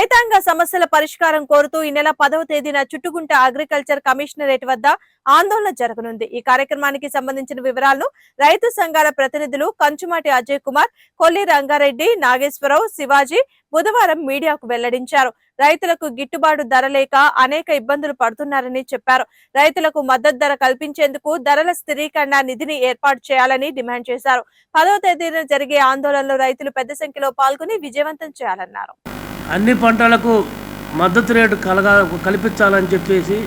రైతాంగ సమస్యల పరిష్కారం కోరుతూ ఈ నెల పదవ తేదీన చుట్టుగుంట అగ్రికల్చర్ కమిషనరేట్ వద్ద ఆందోళన జరగనుంది. ఈ కార్యక్రమానికి సంబంధించిన వివరాలను రైతు సంఘాల ప్రతినిధులు కంచుమాటి అజయ్ కుమార్ కొల్లి రంగారెడ్డి నాగేశ్వరరావు శివాజీ బుధవారం మీడియాకు వెల్లడించారు. రైతులకు గిట్టుబాటు ధర లేక అనేక ఇబ్బందులు పడుతున్నారని చెప్పారు. రైతులకు మద్దతు ధర కల్పించేందుకు ధరల స్థిరీకరణ నిధిని ఏర్పాటు చేయాలని డిమాండ్ చేశారు. పదవ తేదీన జరిగే ఆందోళనలో రైతులు పెద్ద సంఖ్యలో పాల్గొని విజయవంతం చేయాలన్నారు. అన్ని పంటలకు మద్దతు రేటు కలగా కల్పించాలని చెప్పేసి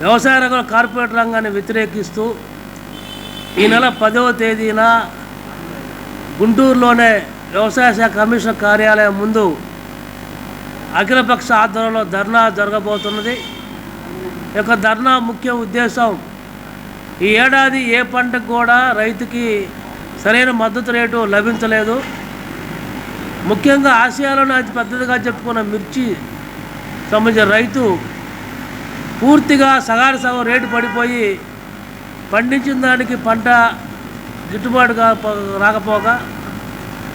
వ్యవసాయ రంగ కార్పొరేట్ రంగాన్ని వ్యతిరేకిస్తూ ఈ నెల పదవ తేదీన గుంటూరులోనే వ్యవసాయ శాఖ కమిషనర్ కార్యాలయం ముందు అఖిలపక్ష ఆధ్వర్యంలో ధర్నా జరగబోతున్నది. ఈ యొక్క ధర్నా ముఖ్య ఉద్దేశం ఈ ఏడాది ఏ పంటకు కూడా రైతుకి సరైన మద్దతు రేటు లభించలేదు. ముఖ్యంగా ఆసియాలోనే అతి పెద్దదిగా చెప్పుకున్న మిర్చి సంబంధించిన రైతు పూర్తిగా సగారు సగం రేటు పడిపోయి పండించిన దానికి పంట గిట్టుబాటు రాకపోగా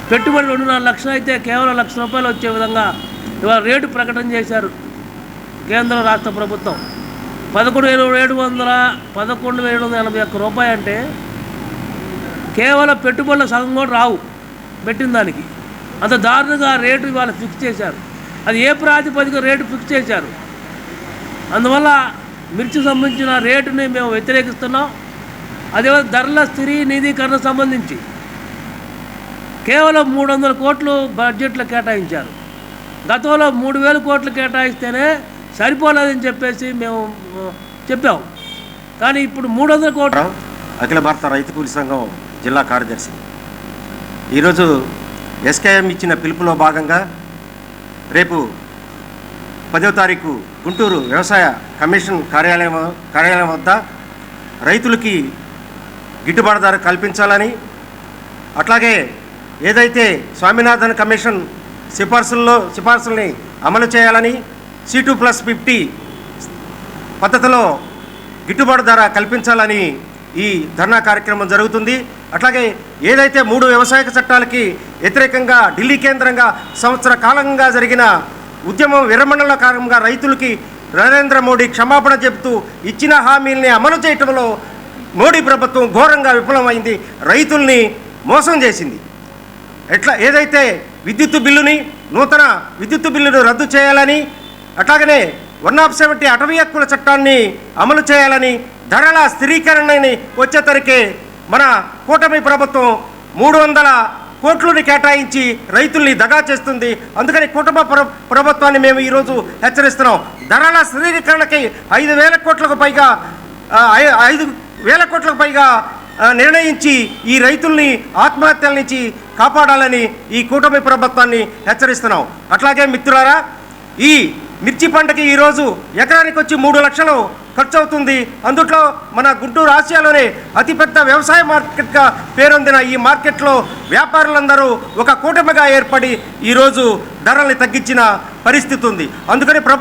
పెట్టుబడి రెండు నాలుగు లక్షలు అయితే కేవలం లక్ష రూపాయలు వచ్చే విధంగా ఇవాళ రేటు ప్రకటన చేశారు కేంద్ర రాష్ట్ర ప్రభుత్వం. పదకొండు వేల ఏడు వందల పదకొండు వేల ఏడు వందల ఎనభై ఒక్క రూపాయి అంటే కేవలం పెట్టుబడుల సగం కూడా రావు పెట్టిన దానికి. అంత దారుణంగా రేటు ఇవాళ ఫిక్స్ చేశారు. అది ఏ ప్రాతిపదిక రేటు ఫిక్స్ చేశారు? అందువల్ల మిర్చి సంబంధించిన రేటుని మేము వ్యతిరేకిస్తున్నాం. అదే ధరల స్థిరీ నిధీకరణ సంబంధించి కేవలం మూడు వందల కోట్లు బడ్జెట్లో కేటాయించారు. గతంలో మూడు వేల కోట్లు కేటాయిస్తేనే సరిపోలేదని చెప్పేసి మేము చెప్పాము చెప్పాం. కానీ ఇప్పుడు మూడు వందల కోట్లు అఖిల భారత రైతు కూలి సంఘం జిల్లా కార్యదర్శి. ఈరోజు ఎస్కేఎం ఇచ్చిన పిలుపులో భాగంగా రేపు పదో తారీఖు గుంటూరు వ్యవసాయ కమిషన్ కార్యాలయం కార్యాలయం వద్ద రైతులకి గిట్టుబాటు ధర కల్పించాలని అట్లాగే ఏదైతే స్వామినాథన్ కమిషన్ సిఫార్సుల్లో సిఫార్సుల్ని అమలు చేయాలని సి టూ ప్లస్ ఫిఫ్టీ పద్ధతిలో గిట్టుబాటు ధర కల్పించాలని ఈ ధర్నా కార్యక్రమం జరుగుతుంది. అట్లాగే ఏదైతే మూడు వ్యవసాయ చట్టాలకి వ్యతిరేకంగా ఢిల్లీ కేంద్రంగా సంవత్సర కాలంగా జరిగిన ఉద్యమం విరమణల కారణంగా రైతులకి నరేంద్ర మోడీ క్షమాపణ చెబుతూ ఇచ్చిన హామీల్ని అమలు చేయటంలో మోడీ ప్రభుత్వం ఘోరంగా విఫలమైంది రైతుల్ని మోసం చేసింది. ఎట్లా ఏదైతే విద్యుత్ బిల్లుని నూతన విద్యుత్ బిల్లును రద్దు చేయాలని అట్లాగనే వన్ ఆఫ్ సెవెంటీ అటవీ హక్కుల చట్టాన్ని అమలు చేయాలని ధరల స్థిరీకరణని వచ్చేసరికి మన కూటమి ప్రభుత్వం మూడు వందల కోట్లని కేటాయించి రైతుల్ని దగా చేస్తుంది. అందుకని కుటుంబ ప్రభుత్వాన్ని మేము ఈరోజు హెచ్చరిస్తున్నాం. ధరల స్థిరీకరణకి ఐదు వేల కోట్లకు పైగా ఐ- ఐదు వేల కోట్లకు పైగా నిర్ణయించి ఈ రైతుల్ని ఆత్మహత్యల నుంచి కాపాడాలని ఈ కూటమి ప్రభుత్వాన్ని హెచ్చరిస్తున్నాం. అట్లాగే మిత్రులారా ఈ మిర్చి పంటకి ఈరోజు ఎకరానికి వచ్చి మూడు లక్షలు ఖర్చు అవుతుంది అందుట్లో మన గుంటూరు ఆసియాలోనే అతిపెద్ద వ్యవసాయ మార్కెట్గా పేరొందిన ఈ మార్కెట్లో వ్యాపారులందరూ ఒక కూటమిగా ఏర్పడి ఈరోజు ధరల్ని తగ్గించిన పరిస్థితి ఉంది అందుకని